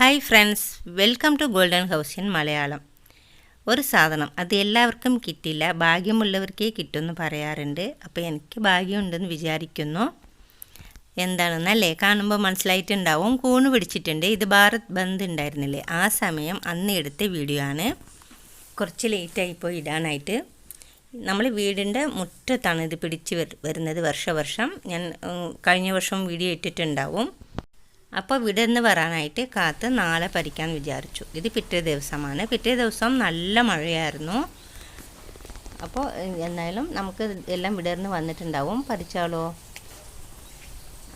Hi friends welcome to golden house in Malayalam ഒരു സാധനം അത് എല്ലാവർക്കും കിട്ടില്ല ഭാഗ്യമുള്ളവർക്കേ കിട്ടുമെന്ന് പറയാറുണ്ട്. അപ്പോൾ എനിക്ക് ഭാഗ്യമുണ്ടെന്ന് വിചാരിക്കുന്നു. എന്താണെന്നല്ലേ? കാണുമ്പോൾ മനസ്സിലായിട്ടുണ്ടാവും. കൂണ് പിടിച്ചിട്ടുണ്ട്. ഇത് ഭാരത് ബന്ദ് ഉണ്ടായിരുന്നില്ലേ? ആ സമയം അന്ന് എടുത്ത വീഡിയോ ആണ്. കുറച്ച് ലേറ്റായിപ്പോൾ ഇടാനായിട്ട്. നമ്മൾ വീടിന്റെ മുറ്റത്താണ് ഇത് പിടിച്ച് വരുന്നത് വർഷ വർഷം. ഞാൻ കഴിഞ്ഞ വർഷം വീഡിയോ ഇട്ടിട്ടുണ്ടാവും. അപ്പോൾ വിടർന്ന് വരാനായിട്ട് കാത്ത് നാളെ പരിക്കാൻ വിചാരിച്ചു. ഇത് പിറ്റേ ദിവസമാണ്. പിറ്റേ ദിവസം നല്ല മഴയായിരുന്നു. അപ്പോൾ എന്തായാലും നമുക്ക് എല്ലാം വിടർന്ന് വന്നിട്ടുണ്ടാവും. പരിച്ചാലോ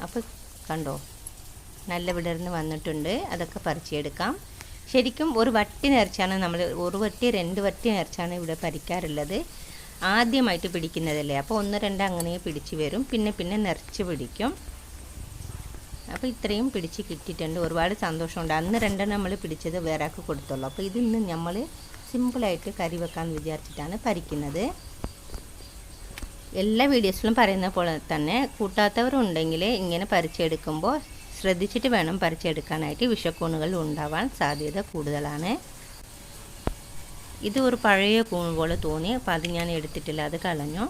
അപ്പോൾ കണ്ടോ? നല്ല വിടർന്ന് വന്നിട്ടുണ്ട്. അതൊക്കെ പറിച്ചെടുക്കാം. ശരിക്കും ഒരു വട്ടി നിറച്ചാണ് നമ്മൾ ഒരു വട്ടി രണ്ട് വട്ടി നിറച്ചാണ് ഇവിടെ പരിക്കാറുള്ളത് ആദ്യമായിട്ട് പിടിക്കുന്നതല്ലേ? അപ്പോൾ ഒന്ന് രണ്ട് അങ്ങനെ പിടിച്ച് വരും. പിന്നെ പിന്നെ നിറച്ച് പിടിക്കും. അപ്പോൾ ഇത്രയും പിടിച്ച് കിട്ടിയിട്ടുണ്ട്. ഒരുപാട് സന്തോഷമുണ്ട്. അന്ന് രണ്ടെണ്ണം നമ്മൾ പിടിച്ചത് വേറാക്ക് കൊടുത്തുള്ളൂ. അപ്പോൾ ഇതിന്ന് നമ്മൾ സിമ്പിളായിട്ട് കറി വെക്കാമെന്ന് വിചാരിച്ചിട്ടാണ് പരിക്കുന്നത് എല്ലാ വീഡിയോസിലും പറയുന്ന പോലെ തന്നെ കൂട്ടാത്തവരുണ്ടെങ്കിൽ ഇങ്ങനെ പരിച്ചെടുക്കുമ്പോൾ ശ്രദ്ധിച്ചിട്ട് വേണം പരിച്ചെടുക്കാനായിട്ട് വിഷക്കൂണുകൾ ഉണ്ടാവാൻ സാധ്യത കൂടുതലാണ്. ഇത് ഒരു പഴയ കൂൺ പോലെ തോന്നി. അപ്പോൾ അത് ഞാൻ എടുത്തിട്ടില്ല. അത് കളഞ്ഞു.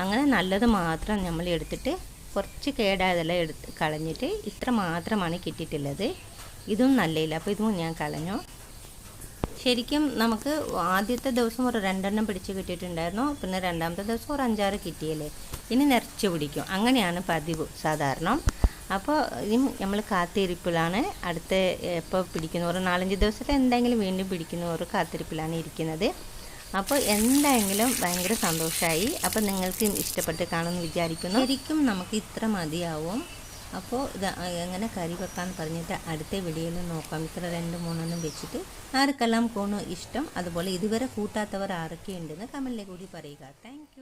അങ്ങനെ നല്ലത് മാത്രം നമ്മൾ എടുത്തിട്ട് കുറച്ച് കേടായതെല്ലാം എടുത്ത് കളഞ്ഞിട്ട് ഇത്ര മാത്രമാണ് കിട്ടിയിട്ടുള്ളത്. ഇതും നല്ലയില്ല. അപ്പോൾ ഇതും ഞാൻ കളഞ്ഞു. ശരിക്കും നമുക്ക് ആദ്യത്തെ ദിവസം ഒരു രണ്ടെണ്ണം പിടിച്ച് കിട്ടിയിട്ടുണ്ടായിരുന്നു. പിന്നെ രണ്ടാമത്തെ ദിവസം ഒരു അഞ്ചാറ് കിട്ടിയല്ലേ? ഇനി നിറച്ച് പിടിക്കും. അങ്ങനെയാണ് പതിവ് സാധാരണ. അപ്പോൾ ഇനി നമ്മൾ കാത്തിരിപ്പിലാണ്. അടുത്ത എപ്പോൾ പിടിക്കുന്നവർ നാലഞ്ച് ദിവസത്തെ എന്തെങ്കിലും വീണ്ടും പിടിക്കുന്നവർ കാത്തിരിപ്പിലാണ് ഇരിക്കുന്നത്. അപ്പോൾ എന്തായെങ്കിലും ഭയങ്കര സന്തോഷമായി അപ്പോൾ നിങ്ങൾക്കും ഇഷ്ടപ്പെട്ട് കാണുമെന്ന് വിചാരിക്കുന്നു. ശരിക്കും നമുക്ക് ഇത്ര മതിയാവും. അപ്പോൾ ഇത് എങ്ങനെ കറി വെക്കാൻ പറഞ്ഞിട്ട് അടുത്ത വീഡിയോയിൽ നോക്കാം. ഇത്ര രണ്ട് മൂന്നെണ്ണം വെച്ചിട്ട് ആർക്കെല്ലാം കോണോ ഇഷ്ടം അതുപോലെ ഇതുവരെ കൂട്ടാത്തവർ ആരൊക്കെ ഉണ്ടെന്ന് കമന്റിലെ കൂടി പറയുക. താങ്ക്